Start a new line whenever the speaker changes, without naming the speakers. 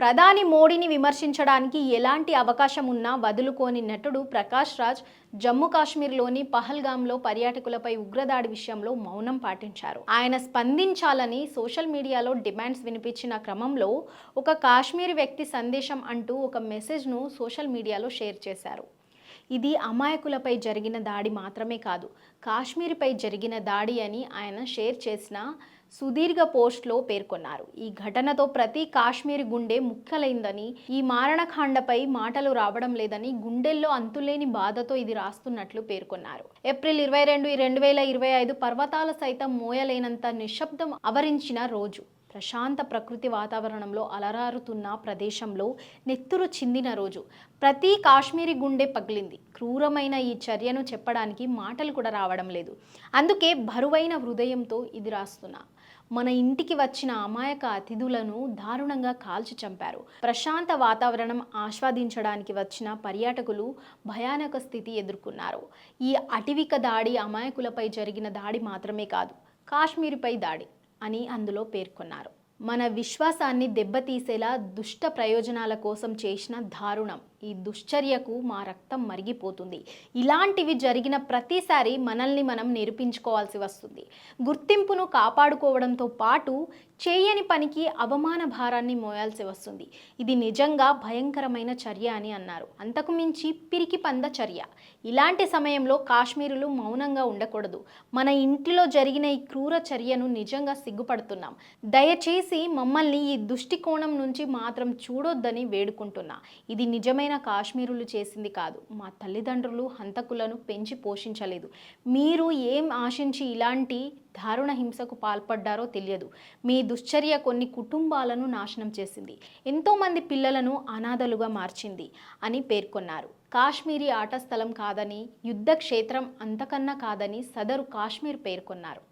ప్రధాని మోడీని విమర్శించడానికి ఎలాంటి అవకాశం ఉన్నా వదులుకోని నటుడు ప్రకాష్ రాజ్ జమ్మూ కాశ్మీర్లోని పహల్గాంలో పర్యాటకులపై ఉగ్రదాడి విషయంలో మౌనం పాటించారు. ఆయన స్పందించాలని సోషల్ మీడియాలో డిమాండ్స్ వినిపించిన క్రమంలో ఒక కాశ్మీరీ వ్యక్తి సందేశం అంటూ ఒక మెసేజ్ను సోషల్ మీడియాలో షేర్ చేశారు. ఇది అమాయకులపై జరిగిన దాడి మాత్రమే కాదు కాశ్మీర్పై జరిగిన దాడి అని ఆయన షేర్ చేసిన సుదీర్ఘ పోస్ట్లో పేర్కొన్నారు. ఈ ఘటనతో ప్రతి కాశ్మీర్ గుండె ముక్కలైందని ఈ మారణకాండపై మాటలు రావడం లేదని గుండెల్లో అంతులేని బాధతో ఇది రాస్తున్నట్లు పేర్కొన్నారు. ఏప్రిల్ ఇరవై రెండు రెండు వేల ఇరవై ఐదు పర్వతాల సైతం మోయలేనంత నిశ్శబ్దం అవరించిన రోజు. ప్రశాంత ప్రకృతి వాతావరణంలో అలరారుతున్న ప్రదేశంలో నెత్తురు చిందిన రోజు. ప్రతి కాశ్మీరీ గుండె పగిలింది. క్రూరమైన ఈ చర్యను చెప్పడానికి మాటలు కూడా రావడం లేదు. అందుకే బరువైన హృదయంతో ఇది రాస్తున్నా. మన ఇంటికి వచ్చిన అమాయక అతిథులను దారుణంగా కాల్చి చంపారు. ప్రశాంత వాతావరణం ఆస్వాదించడానికి వచ్చిన పర్యాటకులు భయానక స్థితి ఎదుర్కొన్నారు. ఈ అటవిక దాడి అమాయకులపై జరిగిన దాడి మాత్రమే కాదు కాశ్మీర్పై దాడి. అని అందులో పేర్కొన్నారు. మన విశ్వాసాన్ని దెబ్బతీసేలా దుష్ట ప్రయోజనాల కోసం చేసిన దారుణం. ఈ దుశ్చర్యకు మా రక్తం మరిగిపోతుంది. ఇలాంటివి జరిగిన ప్రతిసారి మనల్ని మనం నిరూపించుకోవాల్సి వస్తుంది. గుర్తింపును కాపాడుకోవడంతో పాటు చేయని పనికి అవమాన భారాన్ని మోయాల్సి వస్తుంది. ఇది నిజంగా భయంకరమైన చర్య అని అన్నారు. అంతకు మించి పిరికి పంద చర్య. ఇలాంటి సమయంలో కాశ్మీరులు మౌనంగా ఉండకూడదు. మన ఇంటిలో జరిగిన ఈ క్రూర చర్యను నిజంగా సిగ్గుపడుతున్నాం. దయచేసి మమ్మల్ని ఈ దృష్టికోణం నుంచి మాత్రం చూడొద్దని వేడుకుంటున్నా. ఇది నిజమైన కాశ్మీరులు చేసింది కాదు. మా తల్లిదండ్రులు హంతకులను పెంచి పోషించలేదు. మీరు ఏం ఆశించి ఇలాంటి దారుణ హింసకు పాల్పడ్డారో తెలియదు. మీ దుశ్చర్య కొన్ని కుటుంబాలను నాశనం చేసింది. ఎంతోమంది పిల్లలను అనాథలుగా మార్చింది అని పేర్కొన్నారు. కాశ్మీరీ ఆట స్థలం కాదని యుద్ధ క్షేత్రం అంతకన్నా కాదని సదరు కాశ్మీర్ పేర్కొన్నారు.